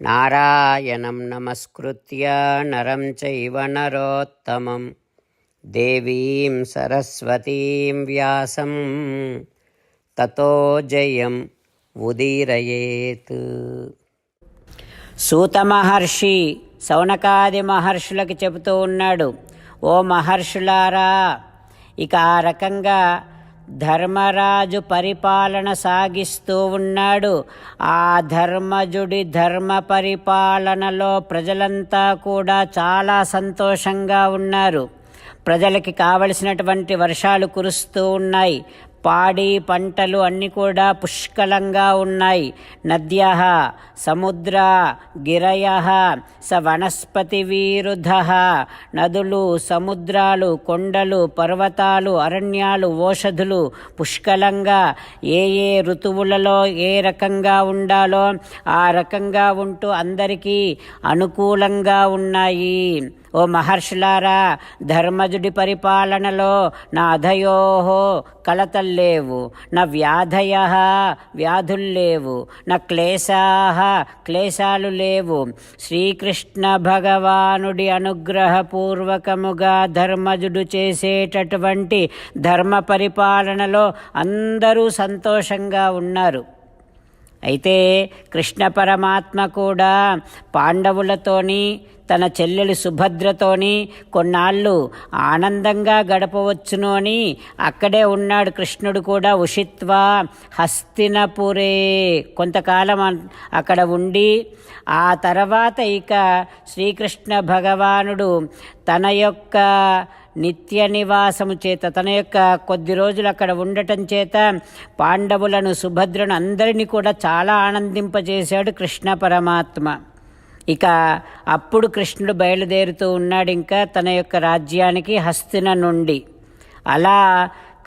నారాయణం నమస్కృత్య నరం చైవ నరోత్తమం దేవీం సరస్వతీం వ్యాసం తతో జయం ఉదీరయేత్ సూత మహర్షి సౌనకాది మహర్షులకు చెబుతూ ఉన్నాడు ఓ మహర్షులారా ఇక ఆ రకంగా ధర్మరాజు పరిపాలన సాగిస్తూ ఉన్నాడు. ఆ ధర్మజుడి ధర్మ పరిపాలనలో ప్రజలంతా కూడా చాలా సంతోషంగా ఉన్నారు. ప్రజలకి కావలసినటువంటి వర్షాలు కురుస్తూ ఉన్నాయి. పాడి పంటలు అన్నీ కూడా పుష్కలంగా ఉన్నాయి. నద్య సముద్ర గిరయ స వనస్పతి వీరుధ నదులు సముద్రాలు కొండలు పర్వతాలు అరణ్యాలు ఓషధులు పుష్కలంగా ఏ ఏ ఋతువులలో ఏ రకంగా ఉండాలో ఆ రకంగా ఉంటూ అందరికీ అనుకూలంగా ఉన్నాయి. ఓ మహర్షులారా ధర్మజుడి పరిపాలనలో నా అధయోహో కలతల్లేవు నా వ్యాధయ వ్యాధుల్లేవు నా క్లేశా క్లేశాలు లేవు శ్రీకృష్ణ భగవానుడి అనుగ్రహపూర్వకముగా ధర్మజుడు చేసేటటువంటి ధర్మ పరిపాలనలో అందరూ సంతోషంగా ఉన్నారు. అయితే కృష్ణ పరమాత్మ కూడా పాండవులతోని తన చెల్లెలు సుభద్రతోని కొన్నాళ్ళు ఆనందంగా గడపవచ్చును అని అక్కడే ఉన్నాడు కృష్ణుడు కూడా ఉషిత్వ హస్తినపురే. కొంతకాలం అన్- అక్కడ ఉండి ఆ తర్వాత ఇక శ్రీకృష్ణ భగవానుడు తన యొక్క నిత్య నివాసము చేత తన యొక్క కొద్ది రోజులు అక్కడ ఉండటం చేత పాండవులను సుభద్రను అందరినీ కూడా చాలా ఆనందింపజేశాడు కృష్ణ పరమాత్మ. ఇక అప్పుడు కృష్ణుడు బయలుదేరుతూ ఉన్నాడు ఇంకా తన యొక్క రాజ్యానికి హస్తిన నుండి. అలా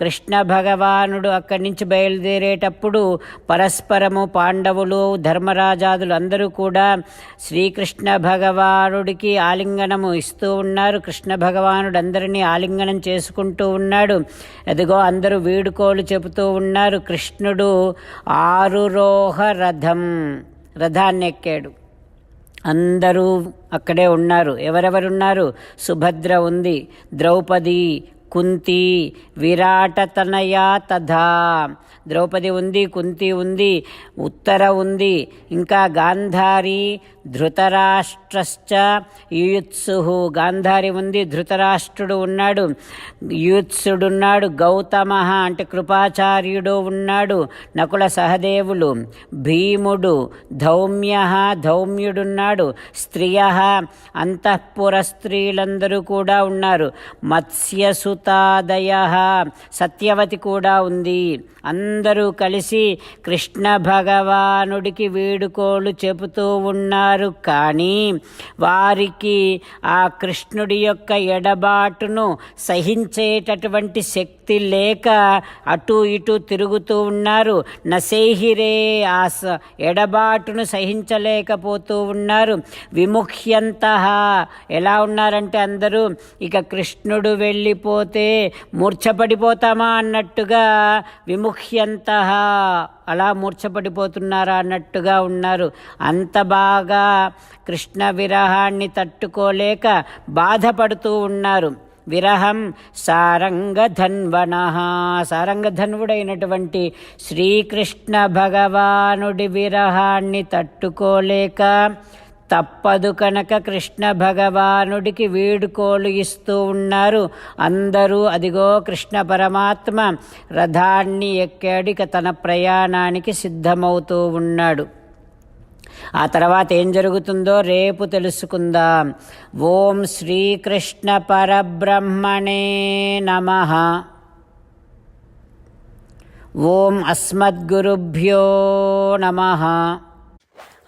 కృష్ణ భగవానుడు అక్కడి నుంచి బయలుదేరేటప్పుడు పరస్పరము పాండవులు ధర్మరాజాదులు అందరూ కూడా శ్రీకృష్ణ భగవానుడికి ఆలింగనము ఇస్తూ ఉన్నారు. కృష్ణ భగవానుడు అందరినీ ఆలింగనం చేసుకుంటూ ఉన్నాడు. అదిగో అందరూ వీడుకోలు చెబుతూ ఉన్నారు. కృష్ణుడు ఆరురోహ రథం రథాన్ని ఎక్కాడు. అందరూ అక్కడే ఉన్నారు. ఎవరెవరున్నారు? సుభద్ర ఉంది ద్రౌపది కుంతి విరాటతనయా తథా. ద్రౌపది ఉంది కుంతి ఉంది ఉత్తర ఉంది ఇంకా గాంధారి ధృతరాష్ట్రశ్చ యుయుత్సు గాంధారి ఉంది ధృతరాష్ట్రుడు ఉన్నాడు యుయుత్సుడున్నాడు గౌతమ అంటే కృపాచార్యుడు ఉన్నాడు నకుల సహదేవులు భీముడు ధౌమ్య ధౌమ్యుడున్నాడు స్త్రియ అంతఃపుర స్త్రీలందరూ కూడా ఉన్నారు మత్స్యసుతాదయ సత్యవతి కూడా ఉంది. అందరూ కలిసి కృష్ణ భగవానుడికి వీడుకోలు చెబుతూ ఉన్నారు. కానీ వారికి ఆ కృష్ణుడి యొక్క ఎడబాటును సహించేటటువంటి శక్తి లేక అటు ఇటు తిరుగుతూ ఉన్నారు. నసేహిరే ఆ స- ఎడబాటును సహించలేకపోతూ ఉన్నారు. విముఖ్యంత ఎలా ఉన్నారంటే అందరూ ఇక కృష్ణుడు వెళ్ళిపోతే మూర్ఛపడిపోతామా అన్నట్టుగా విముఖ్యంత. అలా మూర్ఛపడిపోతున్నారా అన్నట్టుగా ఉన్నారు. అంత బాగా కృష్ణ విరహాన్ని తట్టుకోలేక బాధపడుతూ ఉన్నారు. విరహం సారంగధన్వన. సారంగధన్వుడైనటువంటి శ్రీకృష్ణ భగవానుడి విరహాన్ని తట్టుకోలేక తప్పదు కనుక కృష్ణ భగవానుడికి వీడుకోలు ఇస్తూ ఉన్నారు. అందరూ అదిగో కృష్ణ పరమాత్మ రథాన్ని ఎక్కాడిక తన ప్రయాణానికి సిద్ధమవుతూ ఉన్నాడు. ఆ తర్వాత ఏం జరుగుతుందో రేపు తెలుసుకుందాం. ఓం శ్రీకృష్ణ పరబ్రహ్మణే నమ. ఓం అస్మద్గురుభ్యో నమ.